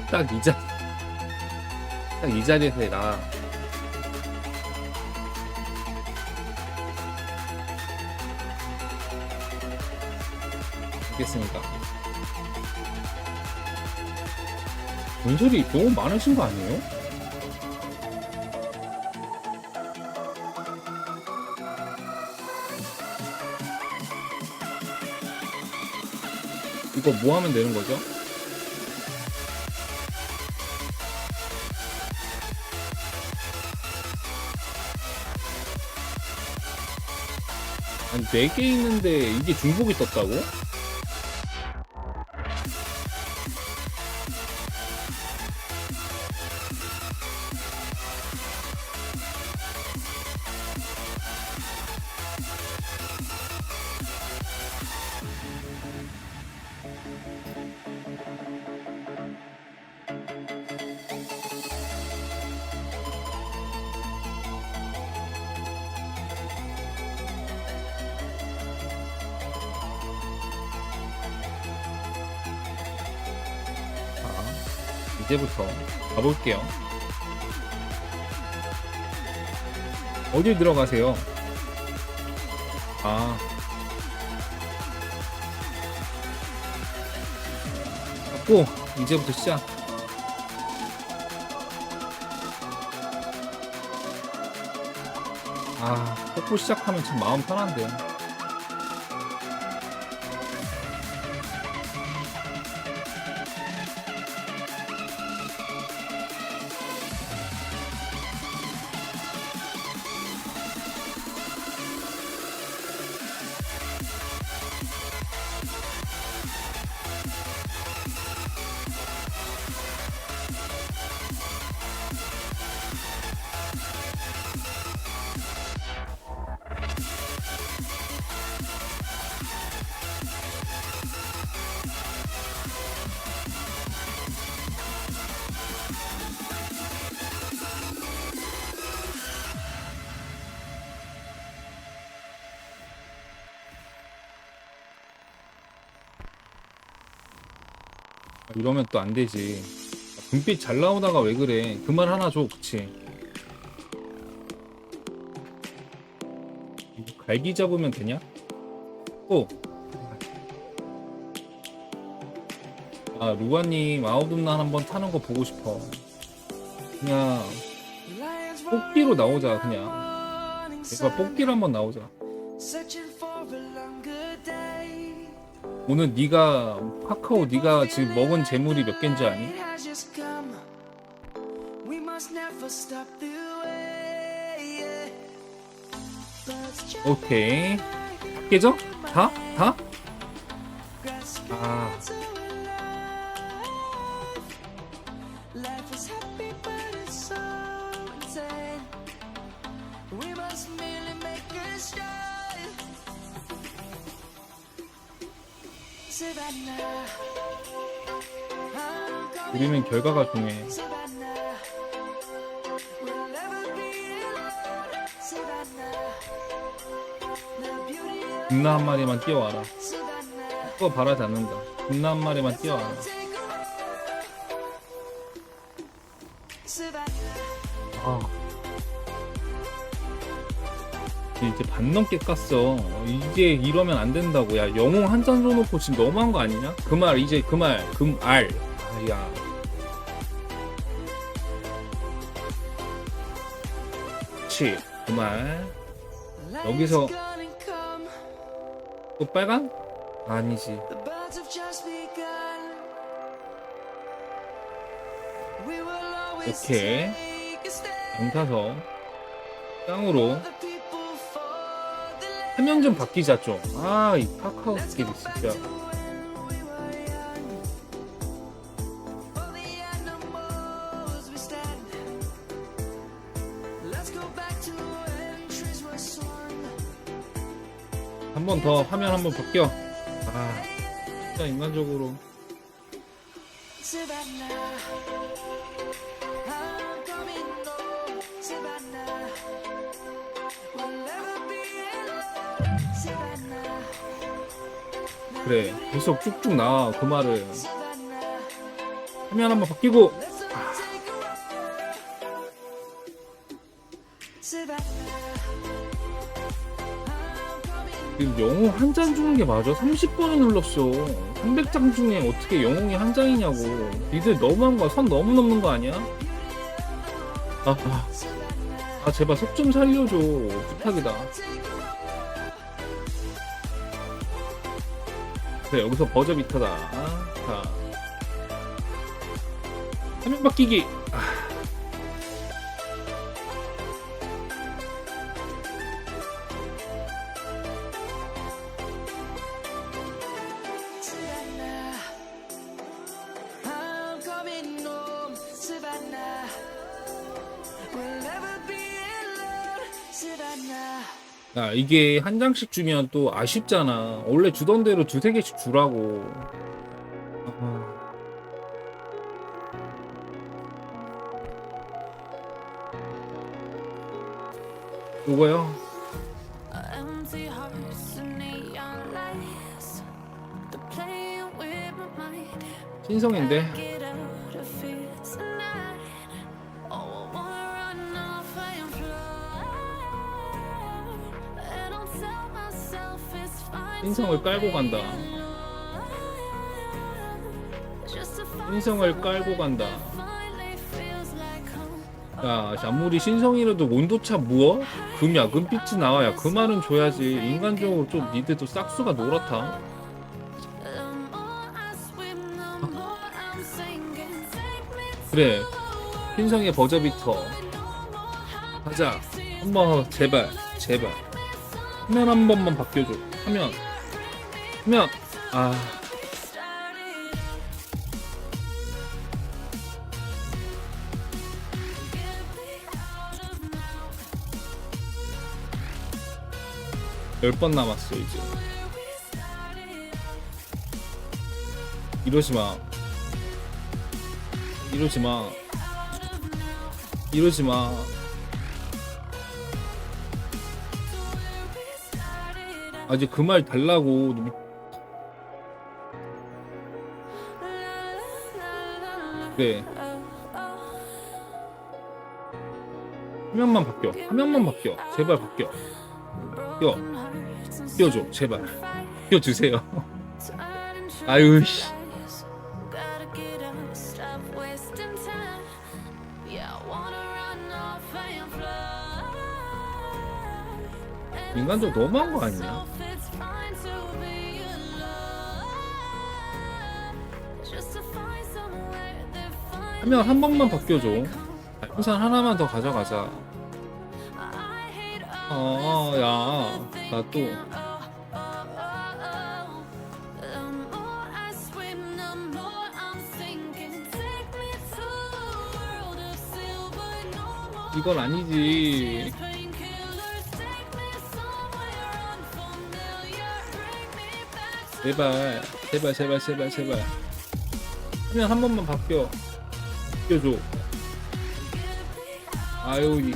딱 이 자, 딱 이 자리에서 해라. 알겠습니다. 문소리 너무 많으신 거 아니에요? 이거 뭐 하면 되는 거죠? 아니 4개 있는데 이게 중복이 떴다고? 이제부터 가볼게요. 어딜 들어가세요? 아. 고 이제부터 시작. 아, 뽀뽀 시작하면 참 마음 편한데. 이러면 또 안 되지. 금빛 잘 나오다가 왜 그래? 그 말 하나 줘, 그치? 갈기 잡으면 되냐? 오! 아, 루아님 아웃음란 한번 타는 거 보고 싶어. 그냥, 뽑기로 나오자, 그냥. 제발 뽑기로 한번 나오자. 오늘 네가 카카오 네가 지금 먹은 재물이 몇 개인지 아니? 오케이. 깨져? 다? 다? 아. 우리는 결과가 중요해. 군나 한 마리만 뛰어와라. 그거 바라지 않는다. 군나 한 마리만 뛰어와라. 아. 이제 반 넘게 깠어. 이제 이러면 안 된다고. 야, 영웅 한 잔 줘놓고 지금 너무한 거 아니냐? 그 말, 이제 그 말, 금, 알. 아, 야. 그치, 그 말. 여기서 또 빨간? 아니지. 오케이. 영타서 땅으로 화면 좀 바뀌자 좀. 아, 이 카카오 스킬이 진짜. 한 번 더 화면 한번 바뀌어. 아, 진짜 인간적으로. 그래, 계속 쭉쭉 나와 그 말을. 화면 한번 바뀌고. 지금 영웅 한장 주는 게 맞아? 30번을 눌렀어. 300장 중에 어떻게 영웅이 한 장이냐고. 니들 너무한 거야. 선 너무 넘는 거 아니야? 아, 아, 아 제발 속 좀 살려줘. 부탁이다 그래 여기서 버저 비터다. 자. 화면 바뀌기. 아. 야, 이게 한 장씩 주면 또 아쉽잖아. 원래 주던 대로 두세 개씩 주라고. 아. my mind. 신성인데. To 깔고 간다. 신성을 깔고 간다. 야, 아무리 신성이라도 온도차 무어? 금야, 금빛이 나와야 그 말은 줘야지. 인간적으로 좀 니들도 싹수가 노랗다. 그래, 신성의 버저비터. 가자. 한번 제발, 제발. 화면 한 번만 바뀌어줘. 화면. 화면. 아. 열 번 남았어 이제 Where we started. 이러지 마 이러지 마 이러지 마 Where we started. 아직 그 말 달라고 그래 Oh, 화면만 바뀌어 화면만 바뀌어 제발 바뀌어 oh. and 뛰어줘 제발 and 아유 씨 인간적으로 너무한 거 아니야? 화면 한 번만 바뀌어줘 우선 하나만 더 가져가자 I hate 어, 야, 나 또. 이건 아니지 제발 제발 제발 제발 제발 화면 한 번만 바뀌어 바뀌어줘 아유 이.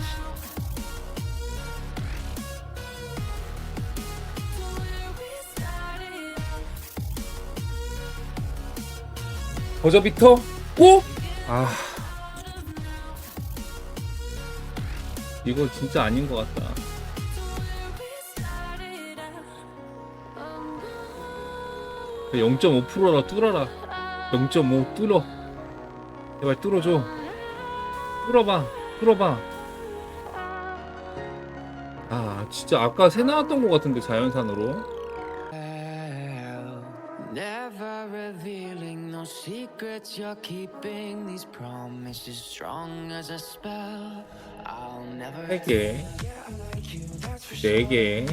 버저비터 꼭? 아 이거 진짜 아닌 것 같다 Where we started. Um, 0.5%라 뚫어라 0.5 뚫어 제발 뚫어줘 뚫어봐 뚫어봐 아 진짜 아까 새 나왔던 것 같은데 자연산으로 Never revealing no secrets you're keeping. These promises strong as a spell. I'll never 3개 4개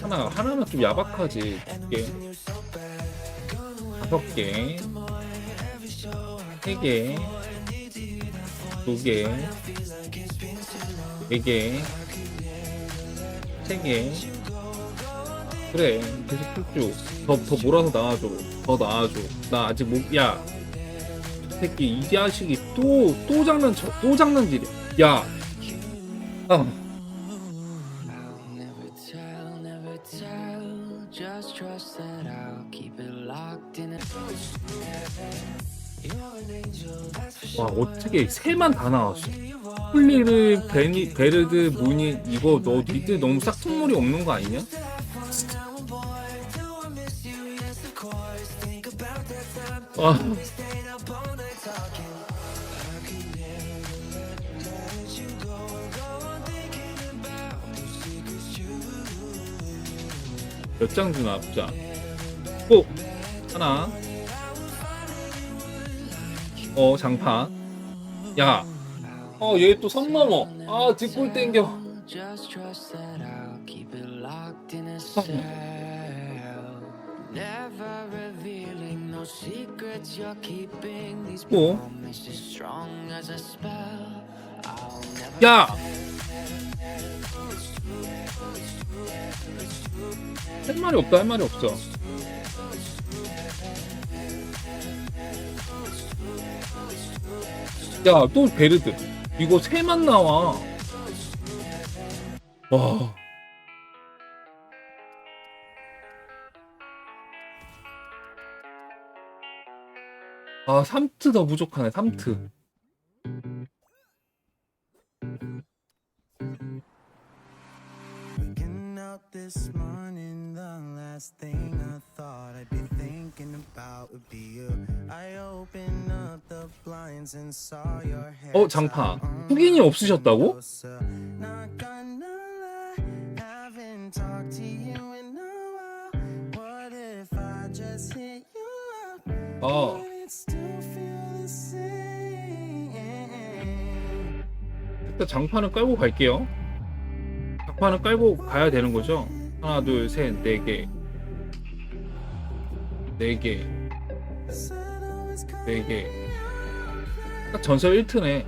하나 하나는 좀 야박하지 2개 5개 3개 2개 4개 3개 그래 계속 쭉쭉 더, 더 몰아서 나와줘 더 나와줘 나 아직 못 야 새끼 이 자식이 또 또 장난 쳐, 또 장난질이야 야 아, a 와. 어떻게 세만 다 나왔어 폴리르 베니 베르드 무니 이거 너 니들 너무 싹퉁물이 없는 거 아니냐? 와몇장 주나 보자 오 하나 어 장판 야어얘 또선 넘어 아 뒷골 땡겨 뭐? 야! 할 말이 없다 할 말이 없어 야 또 베르드 이거 세만 나와 와 아, 3트 더 부족하네, 3트. Waking up this morning, the last thing 어, 장파. 흑인이 없으셨다고? 어. 일단 장판을 깔고 갈게요. 장판을 깔고 가야 되는 거죠? 하나, 둘, 셋, 네 개. 네 개. Said I was 네 개. 딱 전설 1트네.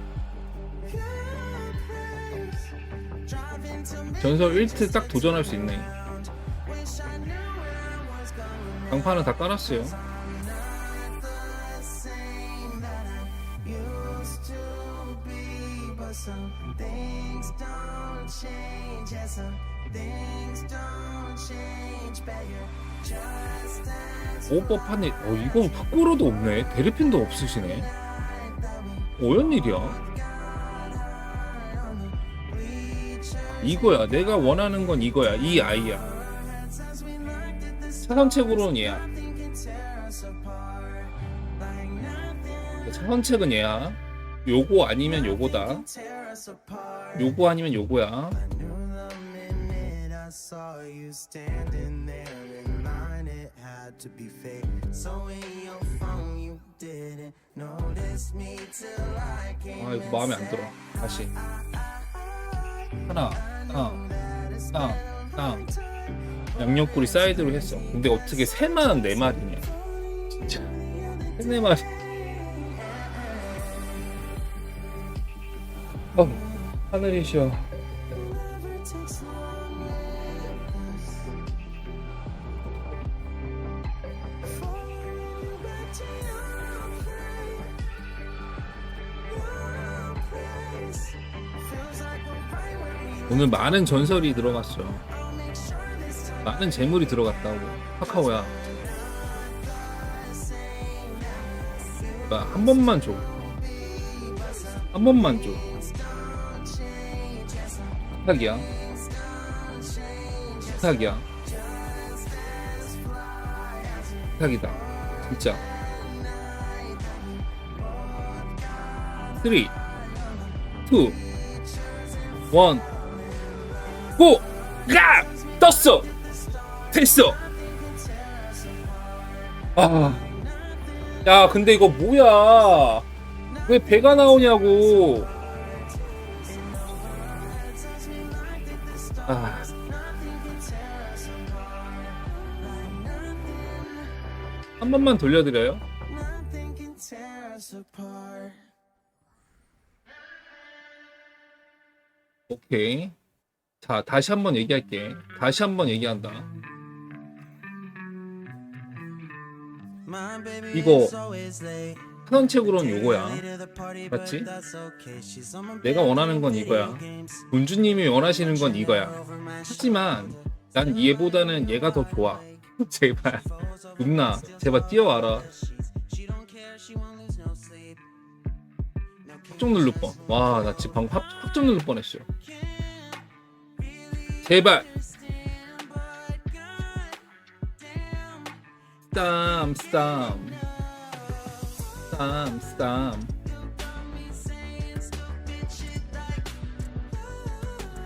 driving to 전설 1트 딱 도전할 수 있네. 장판은 다 깔았어요. 오버 판이, 어, 이거 부끄러도 없네. 데르핀도 없으시네. 뭐연 일이야? 이거야. 내가 원하는 건 이거야. 이 아이야. 차선책으로는 얘야. 차선책은 얘야. 요거 아니면 요거다. 요거 아니면 요거야. 아, 이거 마음에 안 들어. 다시. 하나, 땅, 땅, 땅. 양옆구리 사이드로 했어. 근데 어떻게 새만 네 마리냐. 진짜. 세네 마리. 어, 하늘이시여. 오늘 많은 전설이 들어갔어. 많은 재물이 들어갔다고. 카카오야. 그러니까 한 번만 줘. 한 번만 줘. 부탁이야. 부탁이야. 부탁이다. 진짜. 3, 2, 1, 고! 가! 떴어! 됐어! 아. 야, 근데 이거 뭐야? 왜 배가 나오냐고. 아. 한 번만 돌려드려요. 오케이. 자, 다시 한번 얘기할게. 다시 한번 얘기한다. 이거 late. 선책으로는 요거야. 맞지? 내가 원하는 건 이거야. 군주님이 원하시는 건 이거야. 하지만 난 얘보다는 얘가 더 좋아. 제발. 누나 제발 뛰어와라 합정 누를 뻔 와 나 지금 방금 합, 합정 누를 뻔했어요 제발. 스탐 스탐 스탐 스탐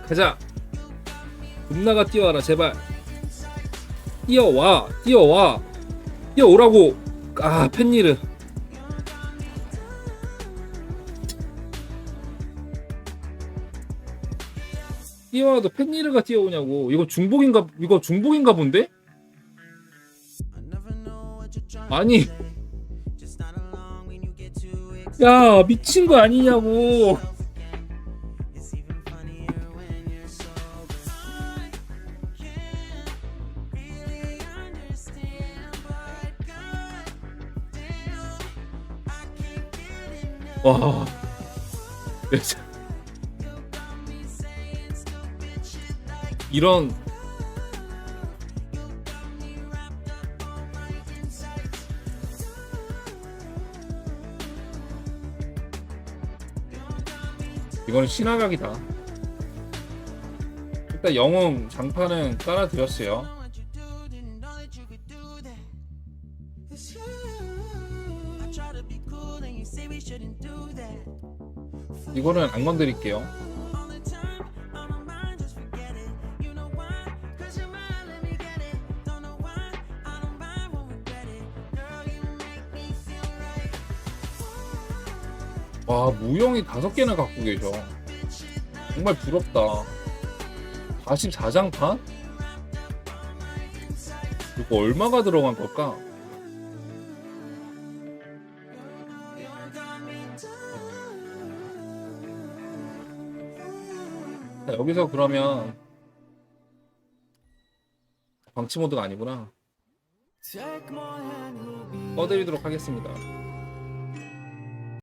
가자. 누나가 뛰어와라 제발. 뛰어와 뛰어와. 뛰어오라고. 아 펜니르 뛰어와도 펜니르가 뛰어오냐고. 이거 중복인가 이거 중복인가 본데? 아니. 야 미친 거 아니냐고. 와 이런 이거는 신화각이다 일단 영웅 장판은 깔아드렸어요. 이거는 안 건드릴게요 와 무용이 다섯 개나 갖고 계셔 정말 부럽다 44장판? 이거 얼마가 들어간 걸까? 자, 여기서 그러면 방치 모드가 아니구나 꺼드리도록 하겠습니다